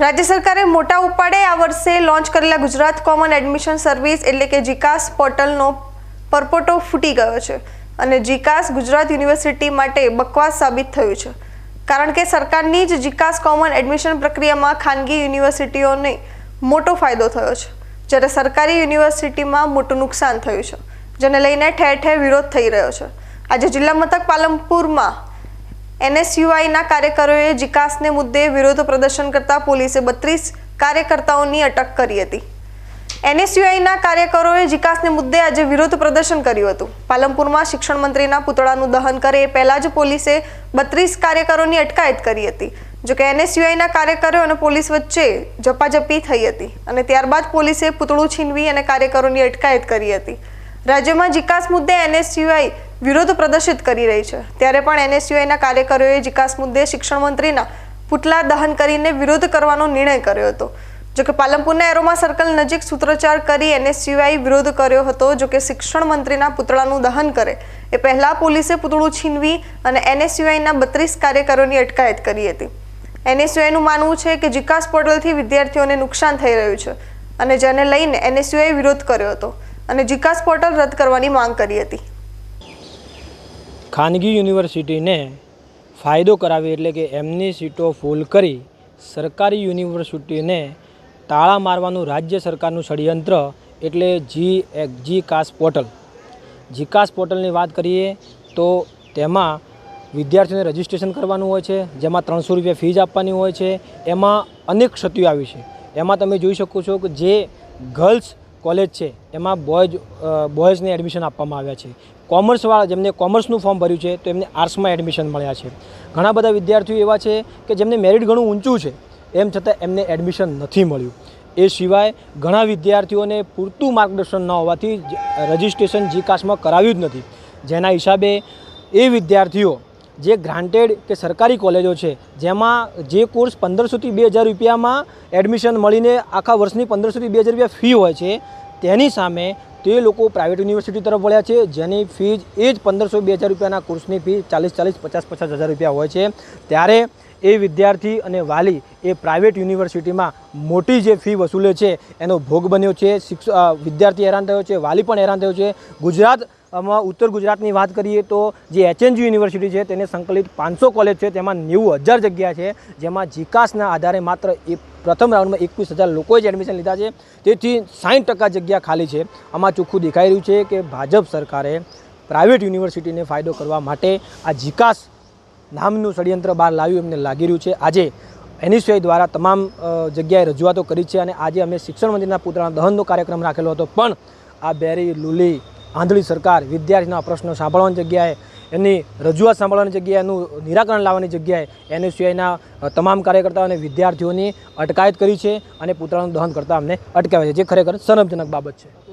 રાજ્ય સરકારે મોટા ઉપાડે આ વર્ષે લોન્ચ કરેલા ગુજરાત કોમન એડમિશન સર્વિસ એટલે કે જીકાસ પોર્ટલનો પરપોટો ફૂટી ગયો છે અને જીકાસ ગુજરાત યુનિવર્સિટી માટે બકવાસ સાબિત થયું છે. કારણ કે સરકારની જ જીકાસ કોમન એડમિશન પ્રક્રિયામાં ખાનગી યુનિવર્સિટીઓને મોટો ફાયદો થયો છે. જ્યારે સરકારી યુનિવર્સિટીમાં મોટું નુકસાન થયું છે, જેને લઈને ઠેર ઠેર વિરોધ થઈ રહ્યો છે. આજે જિલ્લા મથક પાલનપુરમાં એનએસયુઆઈના કાર્યકરોએ જીકાસને મુદ્દે વિરોધ પ્રદર્શન કરતા પોલીસે બત્રીસ કાર્યકર્તાઓની અટક કરી હતી. એનએસયુઆઈના કાર્યકરોએ જીકાસને મુદ્દે આજે વિરોધ પ્રદર્શન કર્યું હતું. પાલનપુરમાં શિક્ષણ મંત્રીના પુતળાનું દહન કરે એ પહેલા જ પોલીસે બત્રીસ કાર્યકરોની અટકાયત કરી હતી. જોકે એનએસયુઆઈના કાર્યકરો અને પોલીસ વચ્ચે ઝપાઝપી થઈ હતી અને ત્યારબાદ પોલીસે પુતળું છીનવી અને કાર્યકરોની અટકાયત કરી હતી. રાજ્યમાં જીકાસ મુદ્દે એનએસયુઆઈ વિરોધ પ્રદર્શિત કરી રહી છે. ત્યારે પણ એનએસયુઆઈના કાર્યકરોએ જીકાસ મુદ્દે શિક્ષણ મંત્રીના પુતળા દહન કરીને વિરોધ કરવાનો નિર્ણય કર્યો હતો. જોકે પાલનપુરના એરોમા સર્કલ નજીક સૂત્રોચ્ચાર કરી એનએસયુઆઈ વિરોધ કર્યો હતો. જોકે શિક્ષણ મંત્રીના પુતળાનું દહન કરે એ પહેલા પોલીસે પુતળું છીનવી અને એનએસયુઆઈના બત્રીસ કાર્યકરોની અટકાયત કરી હતી. એનએસયુઆઈનું માનવું છે કે જીકાસ પોર્ટલથી વિદ્યાર્થીઓને નુકસાન થઈ રહ્યું છે અને જેને લઈને એનએસયુઆઈ વિરોધ કર્યો હતો અને જીકાસ પોર્ટલ રદ કરવાની માંગ કરી હતી. ખાનગી યુનિવર્સિટીને ફાયદો કરાવી એટલે કે એમની સીટો ફૂલ કરી સરકારી યુનિવર્સિટીને તાળા મારવાનું રાજ્ય સરકારનું ષડયંત્ર એટલે જી જી કાસ પોર્ટલ. જીકાસ પોર્ટલની વાત કરીએ તો તેમાં વિદ્યાર્થીઓને રજિસ્ટ્રેશન કરવાનું હોય છે, જેમાં ત્રણસો રૂપિયા ફીઝ આપવાની હોય છે, એમાં અનેક ક્ષતિઓ આવી છે. એમાં તમે જોઈ શકો છો કે જે ગર્લ્સ કોલેજ છે, એમાં બોયઝ બોયઝને એડમિશન આપવામાં આવ્યા છે. કોમર્સવાળા જેમને કોમર્સનું ફોર્મ ભર્યું છે, તો એમને આર્ટ્સમાં એડમિશન મળ્યા છે. ઘણા બધા વિદ્યાર્થીઓ એવા છે કે જેમને મેરિટ ઘણું ઊંચું છે, એમ છતાં એમને એડમિશન નથી મળ્યું. એ સિવાય ઘણા વિદ્યાર્થીઓને પૂરતું માર્ગદર્શન ન હોવાથી રજિસ્ટ્રેશન રજિસ્ટ્રેશન જીકાસમાં કરાવ્યું જ નથી. જેના હિસાબે એ વિદ્યાર્થીઓ જે ગ્રાન્ટેડ કે સરકારી કોલેજો છે, જેમાં જે કોર્સ પંદરસોથી બે હજાર રૂપિયામાં એડમિશન મળીને આખા વર્ષની પંદરસોથી બે હજાર રૂપિયા ફી હોય છે તેની સામે તે લોકો પ્રાઇવેટ યુનિવર્સિટી તરફ વળ્યા છે, જેની ફીજ એ જ પંદરસો બે હજાર રૂપિયાના કોર્સની ફી ચાલીસ ચાલીસ, પચાસ પચાસ હજાર રૂપિયા હોય છે. ત્યારે એ વિદ્યાર્થી અને વાલી એ પ્રાઇવેટ યુનિવર્સિટીમાં મોટી જે ફી વસૂલે છે, એનો ભોગ બન્યો છે. શિક્ષ વિદ્યાર્થી હેરાન થયો છે, વાલી પણ હેરાન થયો છે. ગુજરાત આમાં ઉત્તર ગુજરાતની વાત કરીએ તો જે એચએનજી યુનિવર્સિટી છે, તેને સંકલિત પાંચસો કોલેજ છે, તેમાં નેવું હજાર જગ્યા છે, જેમાં જીકાસના આધારે માત્ર એ પ્રથમ રાઉન્ડમાં એકવીસ હજાર લોકોએ જ એડમિશન લીધા છે. તેથી સાઠ ટકા જગ્યા ખાલી છે. આમાં ચોખ્ખું દેખાઈ રહ્યું છે કે ભાજપ સરકારે પ્રાઇવેટ યુનિવર્સિટીને ફાયદો કરવા માટે આ જીકાસ નામનું ષડયંત્ર બહાર લાવ્યું એમને લાગી રહ્યું છે. આજે એનએસયુઆઈ દ્વારા તમામ જગ્યાએ રજૂઆતો કરી છે અને આજે અમે શિક્ષણ મંત્રીના પુતળાના દહનનો કાર્યક્રમ રાખેલો હતો. પણ આ બેરી લુલી આંધળી સરકાર વિદ્યાર્થીના પ્રશ્નો સાંભળવાની જગ્યાએ, એની રજૂઆત સાંભળવાની જગ્યાએ, એનું નિરાકરણ લાવવાની જગ્યાએ એનએસયુઆઈના તમામ કાર્યકર્તાઓ અને વિદ્યાર્થીઓની અટકાયત કરી છે અને પુતળાનું દહન કરતાં અમને અટકાવ્યા છે, જે ખરેખર શરમજનક બાબત છે.